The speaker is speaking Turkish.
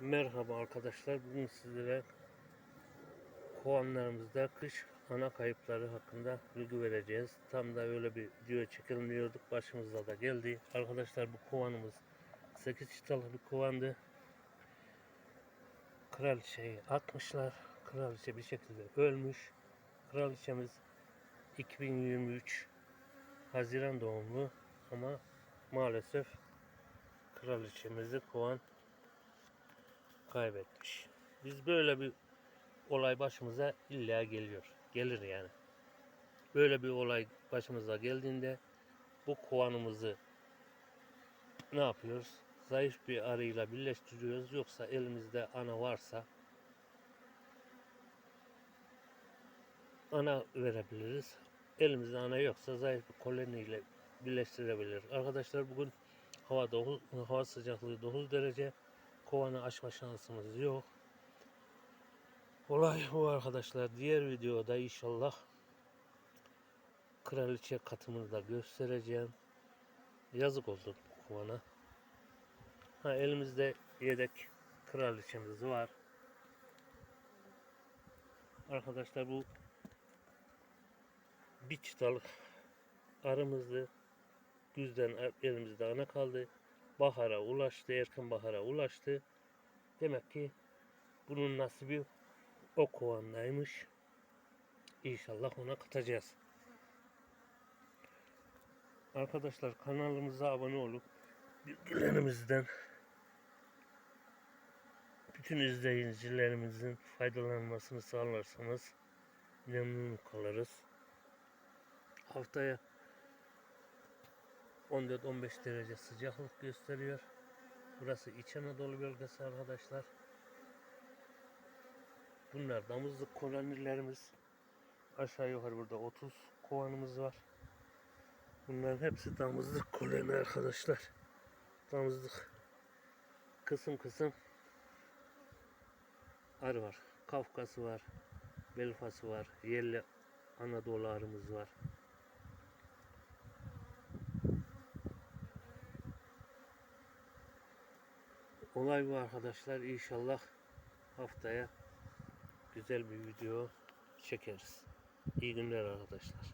Merhaba arkadaşlar. Bugün sizlere kovanlarımızda kış ana kayıpları hakkında bilgi vereceğiz. Tam da öyle bir video çekelim diyorduk. Başımıza da geldi. Arkadaşlar bu kovanımız 8 çıtalı bir kovandı. Kraliçeyi atmışlar. Kraliçe bir şekilde ölmüş. Kraliçemiz 2023 Haziran doğumlu ama maalesef kraliçemizi kovan kaybetmiş. Biz böyle bir olay başımıza illa geliyor. Gelir yani. Böyle bir olay başımıza geldiğinde bu kovanımızı ne yapıyoruz? Zayıf bir arıyla birleştiriyoruz. Yoksa elimizde ana varsa ana verebiliriz. Elimizde ana yoksa zayıf bir koloniyle birleştirebiliriz. Arkadaşlar bugün hava 9, hava sıcaklığı 9 derece. Kovanı aşma şansımız yok. Olay bu arkadaşlar. Diğer videoda inşallah kraliçe katımını da göstereceğim. Yazık oldu bu kovana. Ha, elimizde yedek kraliçemiz var. Arkadaşlar bu bir çıtalık arımızdı. Güzden elimizde ana kaldı. Bahara ulaştı, erken bahara ulaştı. Demek ki bunun nasibi o kovandaymış. İnşallah ona katacağız. Arkadaşlar kanalımıza abone olup bilgilerimizden bütün izleyicilerimizin faydalanmasını sağlarsanız memnun kalırız. Haftaya 14-15 derece sıcaklık gösteriyor. Burası İç Anadolu bölgesi arkadaşlar. Bunlar damızlık kolonilerimiz. Aşağı yukarı burada 30 kovanımız var. Bunların hepsi damızlık koloni arkadaşlar. Damızlık kısım kısım arı var. Kafkası var. Belfası var. Yerli Anadolu arımız var. Olay bu arkadaşlar. İnşallah haftaya güzel bir video çekeriz. İyi günler arkadaşlar.